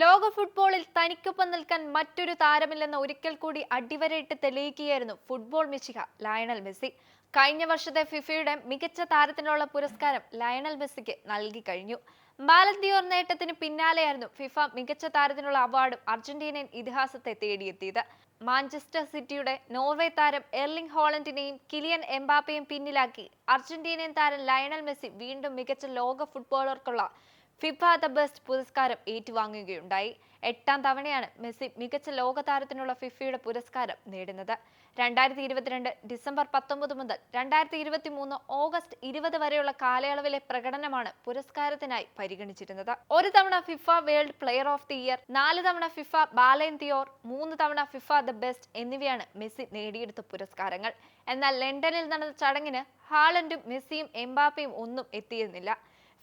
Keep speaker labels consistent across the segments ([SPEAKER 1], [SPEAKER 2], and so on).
[SPEAKER 1] ലോക ഫുട്ബോളിൽ തനിക്കൊപ്പം നിൽക്കാൻ മറ്റൊരു താരമില്ലെന്ന് ഒരിക്കൽ കൂടി അടിവരയിട്ട് തെളിയിക്കുകയായിരുന്നു ഫുട്ബോൾ മെസ്സിക ലയണൽ മെസ്സി. കഴിഞ്ഞ വർഷത്തെ ഫിഫയുടെ മികച്ച താരത്തിനുള്ള പുരസ്കാരം ലയണൽ മെസ്സിക്ക് നൽകി കഴിഞ്ഞു. ബാലന്തിയോർ നേട്ടത്തിന് പിന്നാലെയായിരുന്നു ഫിഫ മികച്ച താരത്തിനുള്ള അവാർഡും അർജന്റീനയൻ ഇതിഹാസത്തെ തേടിയെത്തിയത്. മാഞ്ചസ്റ്റർ സിറ്റിയുടെ നോർവേ താരം എർലിംഗ് ഹോളണ്ടിനെയും കിലിയൻ എംബാപ്പയും പിന്നിലാക്കി. അർജന്റീനിയൻ താരം ലയണൽ മെസ്സി വീണ്ടും മികച്ച ലോക ഫുട്ബോളർക്കുള്ള ഫിഫ ദ ബെസ്റ്റ് പുരസ്കാരം ഏറ്റുവാങ്ങുകയുണ്ടായി. എട്ടാം തവണയാണ് മെസ്സി മികച്ച ലോക താരത്തിനുള്ള ഫിഫയുടെ പുരസ്കാരം നേടുന്നത്. രണ്ടായിരത്തി ഇരുപത്തിരണ്ട് ഡിസംബർ പത്തൊമ്പത് മുതൽ രണ്ടായിരത്തി ഇരുപത്തി മൂന്ന് ഓഗസ്റ്റ് ഇരുപത് വരെയുള്ള കാലയളവിലെ പ്രകടനമാണ് പുരസ്കാരത്തിനായി പരിഗണിച്ചിരുന്നത്. ഒരു തവണ FIFA world player of the year നാല് തവണ ഫിഫ ബാലൻതിയോർ മൂന്ന് തവണ ഫിഫ ദ ബെസ്റ്റ് എന്നിവയാണ് മെസ്സി നേടിയെടുത്ത പുരസ്കാരങ്ങൾ. എന്നാൽ ലണ്ടനിൽ നടന്ന ചടങ്ങിന് ഹാളൻഡും മെസ്സിയും എംബാപ്പയും ഒന്നും എത്തിയിരുന്നില്ല.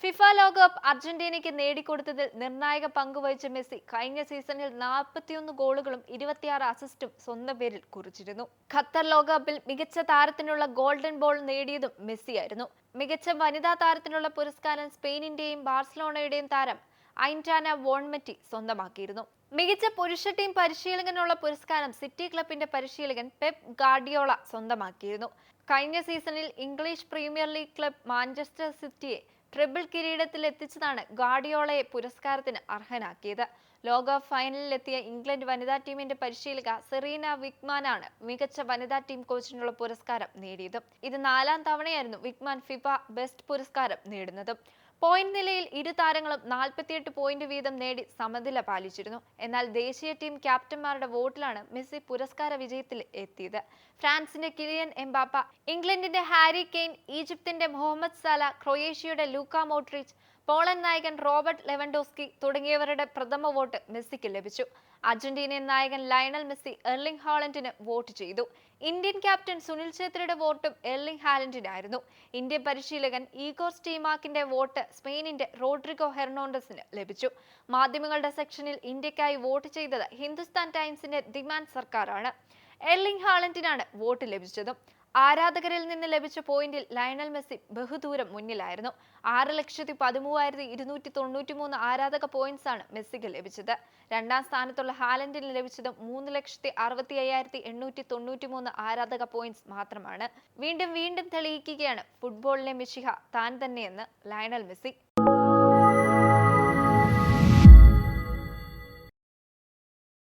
[SPEAKER 1] ഫിഫ ലോകകപ്പ് അർജന്റീനയ്ക്ക് നേടിക്കൊടുത്തതിൽ നിർണായക പങ്കുവഹിച്ച മെസ്സി കഴിഞ്ഞ സീസണിൽ നാൽപ്പത്തിയൊന്ന് ഗോളുകളും ഇരുപത്തിയാറ് അസിസ്റ്റും സ്വന്തം പേരിൽ കുറിച്ചിരുന്നു. ഖത്തർ ലോകകപ്പിൽ മികച്ച താരത്തിനുള്ള ഗോൾഡൻ ബോൾ നേടിയതും മെസ്സിയായിരുന്നു. മികച്ച വനിതാ താരത്തിനുള്ള പുരസ്കാരം സ്പെയിനിന്റെയും ബാഴ്സലോണയുടെയും താരം ഐന്റാന വോൺമെറ്റി സ്വന്തമാക്കിയിരുന്നു. മികച്ച പുരുഷ ടീം പരിശീലകനുള്ള പുരസ്കാരം സിറ്റി ക്ലബിന്റെ പരിശീലകൻ പെപ് ഗാർഡിയോള സ്വന്തമാക്കിയിരുന്നു. കഴിഞ്ഞ സീസണിൽ English Premier League club Manchester സിറ്റിയെ ട്രിപ്പിൾ കിരീടത്തിൽ എത്തിച്ചതാണ് ഗാർഡിയോളയെ പുരസ്കാരത്തിന് അർഹനാക്കിയത്. ലോക ഫൈനലിലെത്തിയ ഇംഗ്ലണ്ട് വനിതാ ടീമിന്റെ പരിശീലക സെറീന വിക്മാനാണ് മികച്ച വനിതാ ടീം കോച്ചിനുള്ള പുരസ്കാരം നേടിയത്. ഇത് നാലാം തവണയായിരുന്നു വിക്മാൻ ഫിഫ ബെസ്റ്റ് പുരസ്കാരം നേടുന്നത്. പോയിന്റ് നിലയിൽ ഇരു താരങ്ങളും നാൽപ്പത്തിയെട്ട് പോയിന്റ് വീതം നേടി സമനില പാലിച്ചിരുന്നു. എന്നാൽ ദേശീയ ടീം ക്യാപ്റ്റന്മാരുടെ വോട്ടിലാണ് മെസ്സി പുരസ്കാര വിജയത്തിൽ എത്തിയത്. ഫ്രാൻസിന്റെ കിലിയൻ എംബാപ്പ ഇംഗ്ലണ്ടിന്റെ ഹാരി കെയ്ൻ ഈജിപ്തിന്റെ മുഹമ്മദ് സാല ക്രൊയേഷ്യയുടെ ലൂക്ക മോട്രിച്ച് പോളണ്ട് നായകൻ റോബർട്ട് ലെവൻഡോസ്കി തുടങ്ങിയവരുടെ പ്രഥമ വോട്ട് മെസ്സിക്ക് ലഭിച്ചു. അർജന്റീനിയൻ നായകൻ ലയണൽ മെസ്സി എർലിംഗ് ഹാളൻഡിന് വോട്ട് ചെയ്തു. ഇന്ത്യൻ ക്യാപ്റ്റൻ സുനിൽ ഛേത്രിയുടെ വോട്ടും എർലിംഗ് ഹാലൻഡിനായിരുന്നു. ഇന്ത്യൻ പരിശീലകൻ ഈഗോർ സ്റ്റീമാക്കിന്റെ വോട്ട് സ്പെയിനിന്റെ റോഡ്രിഗോ ഹെർണോണ്ടസിന് ലഭിച്ചു. മാധ്യമങ്ങളുടെ സെക്ഷനിൽ ഇന്ത്യക്കായി വോട്ട് ചെയ്തത് ഹിന്ദുസ്ഥാൻ ടൈംസിന്റെ ദിമാൻ സർക്കാരാണ്. Erling ഹാളൻഡിനാണ് vote ലഭിച്ചതും. ആരാധകരിൽ നിന്ന് ലഭിച്ച പോയിന്റിൽ ലയണൽ മെസ്സി ബഹുദൂരം മുന്നിലായിരുന്നു. ആറ് ലക്ഷത്തി പതിമൂവായിരത്തി ഇരുന്നൂറ്റി തൊണ്ണൂറ്റി മൂന്ന് ആരാധക പോയിന്റ്സ് ആണ് മെസ്സിക്ക് ലഭിച്ചത്. രണ്ടാം സ്ഥാനത്തുള്ള ഹാലൻഡിന് ലഭിച്ചത് മൂന്ന് ലക്ഷത്തി അറുപത്തി അയ്യായിരത്തി എണ്ണൂറ്റി തൊണ്ണൂറ്റി മൂന്ന് ആരാധക പോയിന്റ്സ് മാത്രമാണ്. വീണ്ടും വീണ്ടും തെളിയിക്കുകയാണ് ഫുട്ബോളിലെ മിശിഹ താൻ തന്നെയെന്ന് ലയണൽ മെസ്സി.